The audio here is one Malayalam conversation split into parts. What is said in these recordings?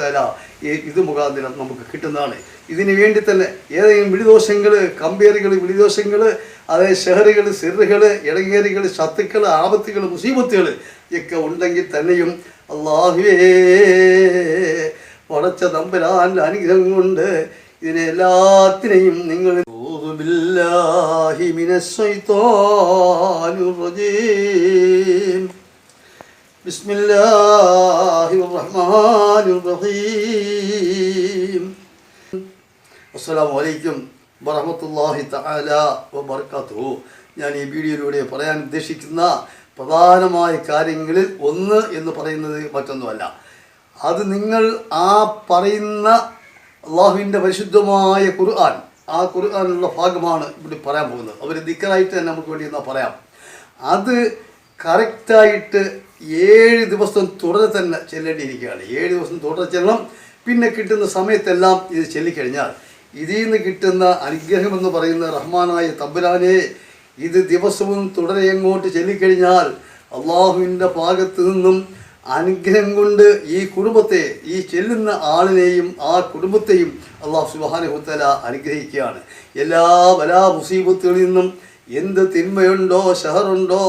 സുബാനുഭൂത്തല ഇത് മുഖാന്തരം നമുക്ക് കിട്ടുന്നതാണ് ഇതിനു വേണ്ടി തന്നെ ഏതെങ്കിലും വിളിദോഷങ്ങൾ കമ്പേറുകൾ വിളിദോഷങ്ങൾ അതായത് ഷെഹറുകൾ സിറുകൾ ഇടങ്ങേറികൾ ശത്തുക്കൾ ആപത്തുകൾ മുസീബത്തുകൾ ഒക്കെ ഉണ്ടെങ്കിൽ തന്നെയും അള്ളാഹുവേ പടച്ച തമ്പരാൻ്റെ അനുഗ്രഹം കൊണ്ട് ഇതിനെ എല്ലാത്തിനെയും നിങ്ങൾ أعوذ بالله من الشيطان الرجيم بسم الله الرحمن الرحيم അസ്സലാമു അലൈക്കും വറഹമത്തല്ലാഹി തആല വബർക്കാത്തുഹു ഞാൻ ഈ വീഡിയോയിലൂടെ പറയാൻ ഉദ്ദേശിക്കുന്ന പ്രധാനമായ കാര്യങ്ങളിൽ ഒന്ന് എന്ന് പറയുന്നത് മറ്റൊന്നുമല്ല അത് നിങ്ങൾ ആ പറയുന്ന അള്ളാഹുവിൻ്റെ പരിശുദ്ധമായ ഖുർആൻ ആ ഖുർആനുള്ള ഭാഗമാണ് ഇവിടെ പറയാൻ പോകുന്നത് അവർ ദിക്കറായിട്ട് തന്നെ നമുക്ക് വേണ്ടി എന്നാൽ പറയാം അത് കറക്റ്റായിട്ട് ഏഴ് ദിവസം തുടരെ തന്നെ ചെല്ലേണ്ടിയിരിക്കുകയാണ്. ഏഴ് ദിവസം തുടരെ ചെല്ലണം. പിന്നെ കിട്ടുന്ന സമയത്തെല്ലാം ഇത് ചെല്ലിക്കഴിഞ്ഞാൽ ഇതിൽ നിന്ന് കിട്ടുന്ന അനുഗ്രഹം എന്ന് പറയുന്ന റഹ്മാനായ തമ്പുരാനെ ഇത് ദിവസവും തുടരെ എങ്ങോട്ട് ചെല്ലിക്കഴിഞ്ഞാൽ അള്ളാഹുവിന്റെ ഭാഗത്ത് നിന്നും അനുഗ്രഹം കൊണ്ട് ഈ കുടുംബത്തെ ഈ ചെല്ലുന്ന ആളിനെയും ആ കുടുംബത്തെയും അള്ളാഹു സുബാനുഹുത്തല അനുഗ്രഹിക്കുകയാണ്. എല്ലാ ബലാ മുസീബത്തുകളിൽ നിന്നും എന്ത് തിന്മയുണ്ടോ ഷഹറുണ്ടോ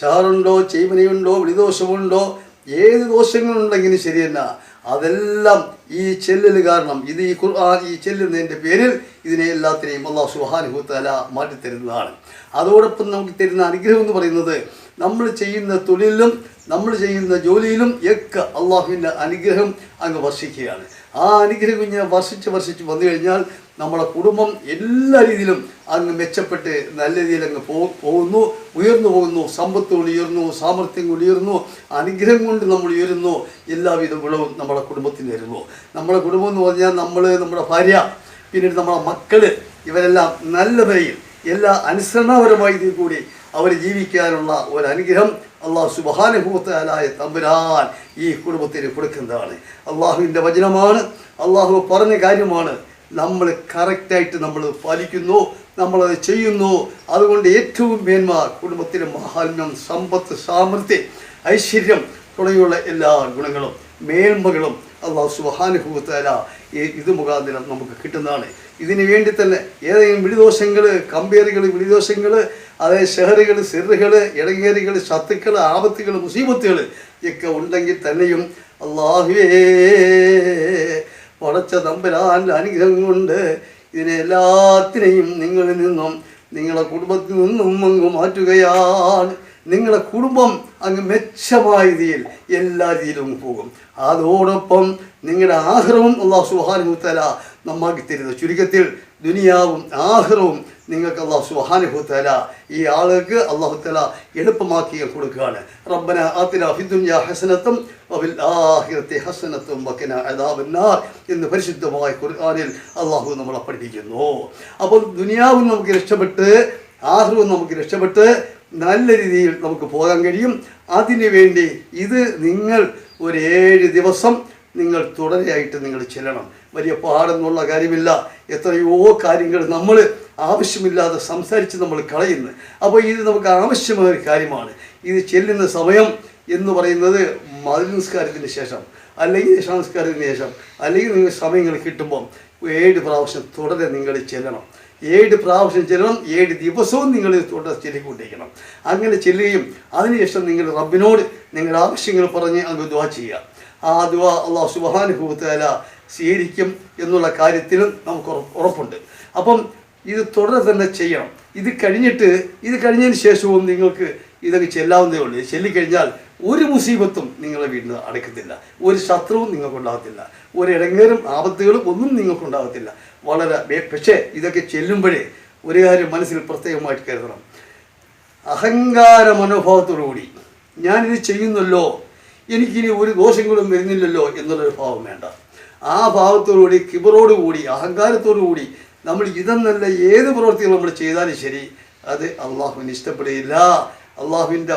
ഷഹറുണ്ടോ ചെയ്മനയുണ്ടോ വിളിദോഷമുണ്ടോ ഏത് ദോഷങ്ങളുണ്ടെങ്കിലും ശരി തന്നെ. അതെല്ലാം ഈ ചെല്ലൽ കാരണം. ഇത് ഈ ഖുർആൻ ഈ ചെല്ലുന്നതിന്റെ പേരിൽ ഇതിനെ എല്ലാത്തിനെയും അള്ളാഹു സുഹാനുഹുത്തല മാറ്റിത്തരുന്നതാണ്. അതോടൊപ്പം നമുക്ക് തരുന്ന അനുഗ്രഹം എന്ന് പറയുന്നത് നമ്മൾ ചെയ്യുന്ന തൊഴിലിലും നമ്മൾ ചെയ്യുന്ന ജോലിയിലും ഒക്കെ അള്ളാഹുവിന്റെ അനുഗ്രഹം അങ്ങ് വർഷിക്കുകയാണ്. ആ അനുഗ്രഹം ഇങ്ങനെ വർഷിച്ച് വർഷിച്ച് വന്നു കഴിഞ്ഞാൽ നമ്മുടെ കുടുംബം എല്ലാ രീതിയിലും അങ്ങ് മെച്ചപ്പെട്ട് നല്ല രീതിയിൽ അങ്ങ് പോകുന്നു ഉയർന്നു പോകുന്നു സമ്പത്ത് കൊണ്ട് ഉയർന്നു സാമർഥ്യം കൊണ്ട് ഉയർന്നു അനുഗ്രഹം കൊണ്ട് നമ്മൾ ഉയരുന്നു എല്ലാവിധ ഗുണവും നമ്മുടെ കുടുംബത്തിന് വരുന്നു. നമ്മുടെ കുടുംബം എന്ന് പറഞ്ഞാൽ നമ്മൾ നമ്മുടെ ഭാര്യ പിന്നീട് നമ്മുടെ മക്കൾ ഇവരെല്ലാം നല്ല നിലയിൽ എല്ലാ അനുസരണപരമായി കൂടി അവർ ജീവിക്കാനുള്ള ഒരു അനുഗ്രഹം അള്ളാഹു സുബാനുഭൂത്തനായ തമ്പുരാൻ ഈ കുടുംബത്തിന് കൊടുക്കുന്നതാണ്. അള്ളാഹുവിന്റെ വചനമാണ് അള്ളാഹു പറഞ്ഞ കാര്യമാണ്. നമ്മൾ കറക്റ്റായിട്ട് നമ്മൾ പാലിക്കുന്നു നമ്മളത് ചെയ്യുന്നു. അതുകൊണ്ട് ഏറ്റവും മേന്മ കുടുംബത്തിന്റെ മഹാത്മ്യം സമ്പത്ത് സാമർഥ്യം ഐശ്വര്യം തുടങ്ങിയുള്ള എല്ലാ ഗുണങ്ങളും മേന്മകളും അള്ളാഹു സുഹാനുഭൂത്തല ഇത് മുഖാന്തരം നമുക്ക് കിട്ടുന്നതാണ്. ഇതിനു വേണ്ടി തന്നെ ഏതെങ്കിലും വിളിദോഷങ്ങൾ കമ്പേറുകൾ വിളിദോഷങ്ങൾ അതായത് ഷെഹറുകൾ സിറുകൾ ഇടങ്ങേറികൾ ശത്തുക്കൾ ആപത്തുകൾ മുസീബത്തുകൾ ഒക്കെ ഉണ്ടെങ്കിൽ തന്നെയും അള്ളാഹുവേ പടച്ച തമ്പരാന്റെ അനുഗ്രഹം കൊണ്ട് ഇതിനെ എല്ലാത്തിനെയും നിങ്ങളിൽ നിന്നും നിങ്ങളുടെ കുടുംബത്തിൽ നിന്നും അങ്ങ് മാറ്റുകയാണ്. നിങ്ങളുടെ കുടുംബം അങ്ങ് മെച്ചമായ രീതിയിൽ എല്ലാ രീതിയിലും പോകും. അതോടൊപ്പം നിങ്ങളുടെ ആഹ്റവും അള്ളാഹു സുഹാനുത്തല നന്നാക്കി തരുന്നത് ചുരുക്കത്തിൽ ദുനിയാവും ആഹ്റവും നിങ്ങൾക്ക് അള്ളാഹു സുഹാനുഹുത്തല ഈ ആളുകൾക്ക് അള്ളാഹു തല എളുപ്പമാക്കി കൊടുക്കുകയാണ്. റബ്ബന ആത്തിന ഫിദ്ദുനിയ ഹസനത്തും വബിൽ ആഹിറത്തെ ഹസനത്തും വക്കന അദാബന്നാർ എന്ന് പരിശുദ്ധമായ ഖുർആനിൽ അള്ളാഹു നമ്മളെ പഠിപ്പിക്കുന്നു. അപ്പോൾ ദുനിയാവും നമുക്ക് രക്ഷപ്പെട്ട് ആഹ്റവും നമുക്ക് രക്ഷപ്പെട്ട് നല്ല രീതിയിൽ നമുക്ക് പോകാൻ കഴിയും. അതിനുവേണ്ടി ഇത് നിങ്ങൾ ഒരു ഏഴ് ദിവസം നിങ്ങൾ തുടരെയായിട്ട് നിങ്ങൾ ചെല്ലണം. വലിയ പാടെന്നുള്ള കാര്യമില്ല. എത്രയോ കാര്യങ്ങൾ നമ്മൾ ആവശ്യമില്ലാതെ സംസാരിച്ച് നമ്മൾ കളയുന്നു. അപ്പോൾ ഇത് നമുക്ക് ആവശ്യമായ ഒരു കാര്യമാണ്. ഇത് ചെല്ലുന്ന സമയം എന്ന് പറയുന്നത് മതനിസ്കാരത്തിന് നിസ്കാരത്തിന് ശേഷം അല്ലെങ്കിൽ സംസ്കാരത്തിന് ശേഷം അല്ലെങ്കിൽ നിങ്ങൾ സമയങ്ങൾ കിട്ടുമ്പം ഏഴ് പ്രാവശ്യം തുടരെ നിങ്ങൾ ചെല്ലണം. ഏഴ് പ്രാവശ്യം ചെല്ലണം ഏഴ് ദിവസവും നിങ്ങൾ തുടരെ ചെല്ലിക്കൊണ്ടിരിക്കണം. അങ്ങനെ ചെല്ലുകയും അതിനുശേഷം നിങ്ങൾ റബ്ബിനോട് നിങ്ങളുടെ ആവശ്യങ്ങൾ പറഞ്ഞ് അങ്ങ് ദ്വാ ചെയ്യുക. ആ ദ്വാ അള്ളാഹു സുബാനുഭൂത്തല സ്വീകരിക്കും എന്നുള്ള കാര്യത്തിലും നമുക്ക് ഉറപ്പുണ്ട്. അപ്പം ഇത് തുടരെ തന്നെ ചെയ്യണം. ഇത് കഴിഞ്ഞിട്ട് ഇത് കഴിഞ്ഞതിന് ശേഷവും നിങ്ങൾക്ക് ഇതൊക്കെ ചെല്ലാവുന്നതേ ഉള്ളൂ. ചെല്ലിക്കഴിഞ്ഞാൽ ഒരു മുസീബത്തും നിങ്ങളെ വീട്ടിൽ അടയ്ക്കത്തില്ല ഒരു ശത്രുവും നിങ്ങൾക്കുണ്ടാകത്തില്ല. ഒരു ഇടങ്ങേറും ആപത്തുകളും ഒന്നും നിങ്ങൾക്കുണ്ടാകത്തില്ല. വളരെ പക്ഷേ ഇതൊക്കെ ചെല്ലുമ്പോഴേ ഒരു കാര്യം മനസ്സിൽ പ്രത്യേകമായിട്ട് കരുതണം. അഹങ്കാര മനോഭാവത്തോടുകൂടി ഞാനിത് ചെയ്യുന്നല്ലോ എനിക്കിനി ഒരു ദോഷങ്ങളും വരുന്നില്ലല്ലോ എന്നുള്ളൊരു ഭാവം വേണ്ട. ആ ഭാവത്തോടുകൂടി കിബറോടുകൂടി അഹങ്കാരത്തോടുകൂടി നമ്മൾ ഇതെന്നല്ല ഏത് പ്രവൃത്തികൾ നമ്മൾ ചെയ്താലും ശരി അത് അള്ളാഹുവിന് ഇഷ്ടപ്പെടുകയില്ല അള്ളാഹുവിന്റെ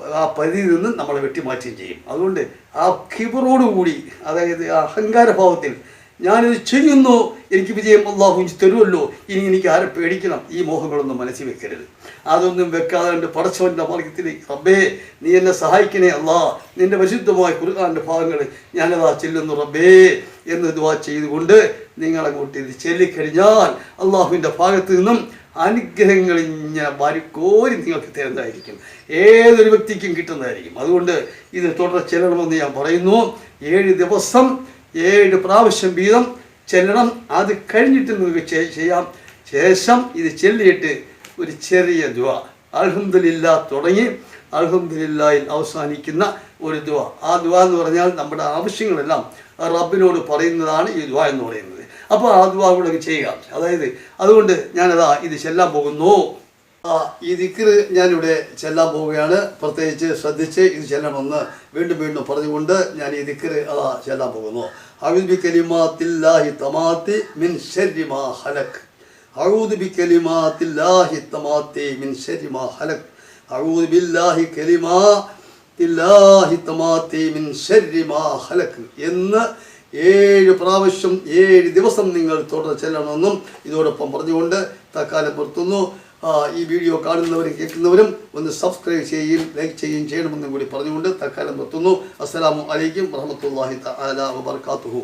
ആ പരിധിയിൽ നിന്ന് നമ്മളെ വെട്ടിമാറ്റുകയും ചെയ്യും. അതുകൊണ്ട് ആ കിബറോടുകൂടി അതായത് അഹങ്കാരഭാവത്തിൽ ഞാനിത് ചെയ്യുന്നു എനിക്ക് വിജയം അള്ളാഹു തരുമല്ലോ ഇനി എനിക്ക് ആരെ പേടിക്കണം ഈ മോഹങ്ങളൊന്നും മനസ്സിൽ വെക്കരുത്. അതൊന്നും വെക്കാതെ എന്റെ പടച്ചവന്റെ മാർഗത്തിൽ റബ്ബേ നീ എന്നെ സഹായിക്കണേ അല്ലാ നിന്റെ വിശുദ്ധമായ കുറുകാന്റെ ഭാഗങ്ങൾ ഞാനതാ ചെല്ലുന്നു റബ്ബേ എന്ന് ദുവാ ചെയ്തുകൊണ്ട് നിങ്ങളങ്ങോട്ട് ഇത് ചെല്ലിക്കഴിഞ്ഞാൽ അള്ളാഹുവിന്റെ ഭാഗത്ത് നിന്നും അനുഗ്രഹങ്ങൾ ഇങ്ങനെ വാരിക്കോരി നിങ്ങൾക്ക് തരുന്നതായിരിക്കും. ഏതൊരു വ്യക്തിക്കും കിട്ടുന്നതായിരിക്കും. അതുകൊണ്ട് ഇത് തുടർ ചെല്ലണമെന്ന് ഞാൻ പറയുന്നു. ഏഴ് ദിവസം ഏഴ് പ്രാവശ്യം വീതം ചെല്ലണം. അത് കഴിഞ്ഞിട്ട് നിങ്ങൾക്ക് ചെയ്യാം. ശേഷം ഇത് ചെല്ലിയിട്ട് ഒരു ചെറിയ ദുവ അൽഹംദുലില്ലാ തുടങ്ങി. അൽഹംദുലില്ലായിൽ അവസാനിക്കുന്ന ഒരു ദുവ ആ ദുവ എന്ന് പറഞ്ഞാൽ നമ്മുടെ ആവശ്യങ്ങളെല്ലാം റബ്ബിനോട് പറയുന്നതാണ് ഈ ദുവ എന്ന് പറയുന്നത്. അപ്പോൾ ആ ദുവ കൂടെ ചെയ്യുക അതായത് അതുകൊണ്ട് ഞാനതാ ഇത് ചെല്ലാൻ പോകുന്നു ആ, ഈ ദിക്റ് ഞാനിവിടെ ചെല്ലാൻ പോവുകയാണ് പ്രത്യേകിച്ച് ശ്രദ്ധിച്ച് ഇത് ചെല്ലണമെന്ന് വീണ്ടും വീണ്ടും പറഞ്ഞുകൊണ്ട് ഞാൻ ഈ ദിക്റ് അതാ ചെല്ലാൻ പോകുന്നു അഴുബി കലിമാത്തില്ലാഹി തമാത്തി മിൻ ശരി മാ ഹലക് أعوذ بكلمات الله التامات من شر ما خلق أعوذ بالله كلمات الله التامات من شر ما خلق എന്ന് ഏഴ് പ്രാവശ്യം ഏഴ് ദിവസം നിങ്ങൾ തുടർ ചെല്ലണമെന്നും ഇതോടൊപ്പം പറഞ്ഞുകൊണ്ട് തക്കാലം പുറത്തുന്നു ഈ വീഡിയോ കാണുന്നവരും കേൾക്കുന്നവരും ഒന്ന് സബ്സ്ക്രൈബ് ചെയ്യുകയും ലൈക്ക് ചെയ്യുകയും ചെയ്യണമെന്നും കൂടി പറഞ്ഞുകൊണ്ട് തക്കാലം നിർത്തുന്നു. അസ്സലാമു അലൈക്കും വറഹമത്തല്ലാഹി തആല വബർക്കാത്തുഹു